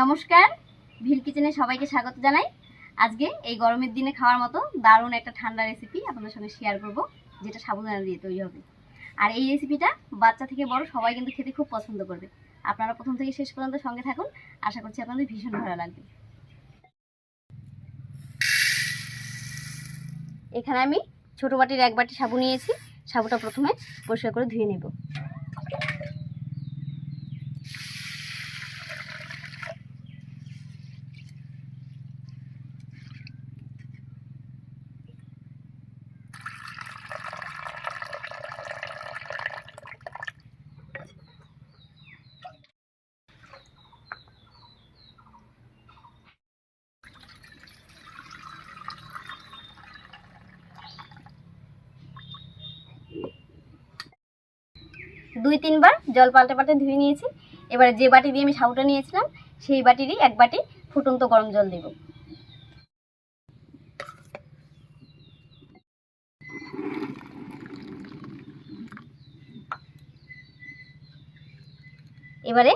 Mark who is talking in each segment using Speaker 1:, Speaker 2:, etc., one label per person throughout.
Speaker 1: নমস্কার, ভিল কিচেনে সবাইকে স্বাগত জানাই। আজকে এই গরমের দিনে খাওয়ার মতো দারুণ একটা ঠান্ডা রেসিপি আপনাদের সঙ্গে শেয়ার করব, যেটা সাবুদানা দিয়ে তৈরি হবে। আর এই রেসিপিটা বাচ্চা থেকে বড় সবাই কিন্তু খেতে খুব পছন্দ করবে। আপনারা প্রথম থেকে শেষ পর্যন্ত সঙ্গে থাকুন, আশা করছি আপনাদের ভীষণ ভালো লাগবে। এখানে আমি ছোটো বাটির এক বাটি সাবু নিয়েছি, সাবুটা প্রথমে পরিষ্কার করে ধুয়ে নেব। দুই তিনবার জল পাল্টে পাল্টে ধুয়ে নিয়েছি। এবারে যে বাটি দিয়ে আমি সাবুটা নিয়েছিলাম, সেই বাটিরই এক বাটি ফুটন্ত গরম জল দেব। এবারে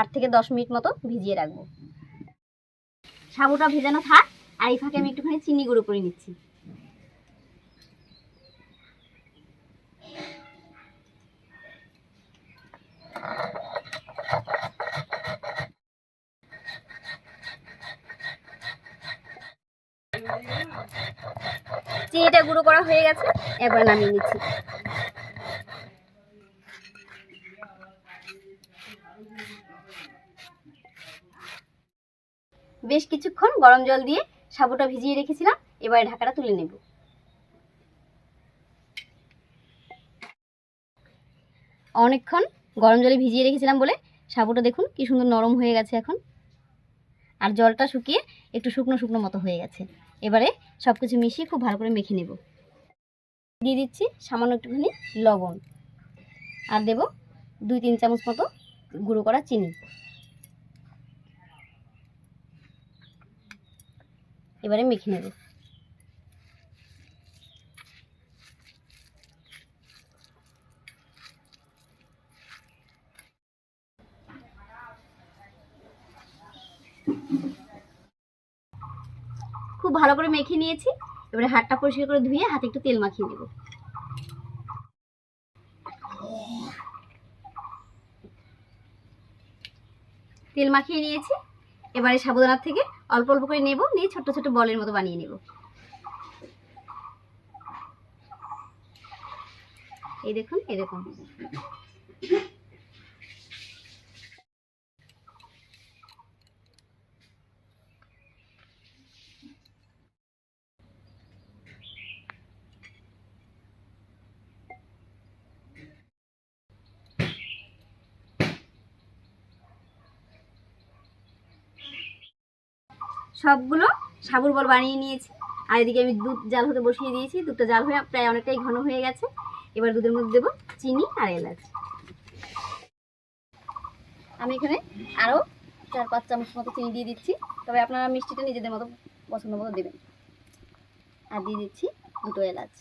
Speaker 1: আট থেকে দশ মিনিট মতো ভিজিয়ে রাখব। সাবুটা ভেজানো থাক, আর এই ফাঁকে আমি একটুখানি চিনি গুঁড়ো করে নিচ্ছি। গুঁড়ো করা হয়ে গেছে, একবার নামিয়ে নিচ্ছি। বেশ কিছুক্ষণ গরম জল দিয়ে সাবুটা ভিজিয়ে রেখেছিলাম, এবারে ঢাকাটা তুলে নেব। অনেকক্ষণ গরম জলে ভিজিয়ে রেখেছিলাম বলে সাবুটা দেখুন কি সুন্দর নরম হয়ে গেছে এখন। আর জলটা শুকিয়ে একটু শুকনো শুকনো মতো হয়ে গেছে। এবারে সব কিছু মিশিয়ে খুব ভালো করে মেখে নেব। দিয়ে দিচ্ছি সামান্য একটুখানি লবণ। আর দেব দুই তিন চামচ মতো গুঁড়ো করা চিনি। এবারে মেখে নেব। খুব ভালো করে মেখে নিয়েছি। এবারে হাতটা পরিষ্কার করে ধুয়ে হাতে একটু তেল মাখিয়ে নেব। তেল মাখিয়ে নিয়েছি। এবারে সাবুদানার থেকে অল্প অল্প করে নেব, নিয়ে ছোট ছোট বলের মতো বানিয়ে নেব। এই দেখুন, এরকম। সবগুলো সাবুর বল বানিয়ে নিয়েছি। আর এদিকে আমি দুধ জাল হতে বসিয়ে দিয়েছি। দুধটা জাল হয়ে প্রায় অনেকটাই ঘন হয়ে গেছে। এবার দুধের মধ্যে দেবো চিনি আর এলাচ। আমি এখানে আরও চার, পাঁচ চামচ মতো চিনি দিয়ে দিচ্ছি। তবে আপনারা মিষ্টিটা নিজেদের মতো পছন্দ মতো দেবেন। আর দিয়ে দিচ্ছি দুটো এলাচ।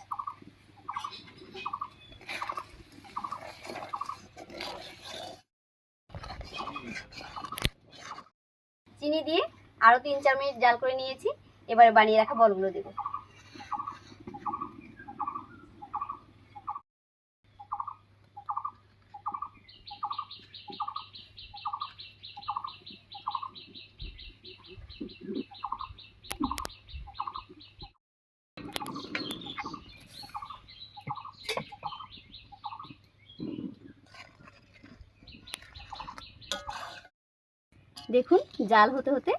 Speaker 1: চিনি দিয়ে আরও তিন চার মিনিট জাল করে নিয়েছি, এবারে বানিয়ে রাখা বলগুলো দেবো। দেখুন, জাল হতে হতে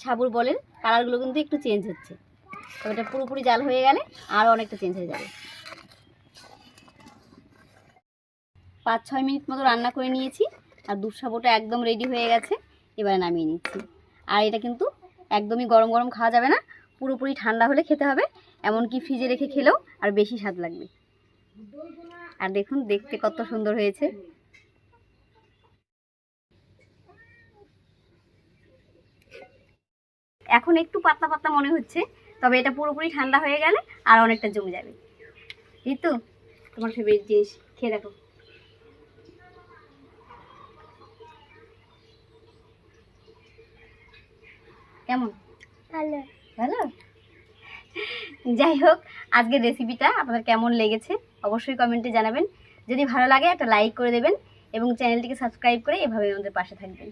Speaker 1: সাবুর বলের কালারগুলো কিন্তু একটু চেঞ্জ হচ্ছে। তবে এটা পুরোপুরি জাল হয়ে গেলে আরও অনেকটা চেঞ্জ হয়ে যাবে। পাঁচ ছয় মিনিট মতো রান্না করে নিয়েছি, আর দুধ সাবুটা একদম রেডি হয়ে গেছে, এবারে নামিয়ে নিচ্ছি। আর এটা কিন্তু একদমই গরম গরম খাওয়া যাবে না, পুরোপুরি ঠান্ডা হলে খেতে হবে, এমনকি ফ্রিজে রেখে খেলেও আর বেশি স্বাদ লাগবে। আর দেখুন, দেখতে কত সুন্দর হয়েছে। এখন একটু পাতলা পাতলা মনে হচ্ছে তবে এটা পুরোপুরি ঠান্ডা হয়ে গেলে আর অনেকটা জমে যাবে। ঋতু তোমার ফেভারিট জিনিস খেয়ে দেখো। কেমন?
Speaker 2: ভালো।
Speaker 1: ভালো? যাই হোক আজকের রেসিপিটা আপনাদের কেমন লেগেছে অবশ্যই কমেন্টে জানাবেন। যদি ভালো লাগে একটা লাইক করে দেবেন এবং চ্যানেলটিকে সাবস্ক্রাইব করে এভাবে আমাদের পাশে থাকবেন।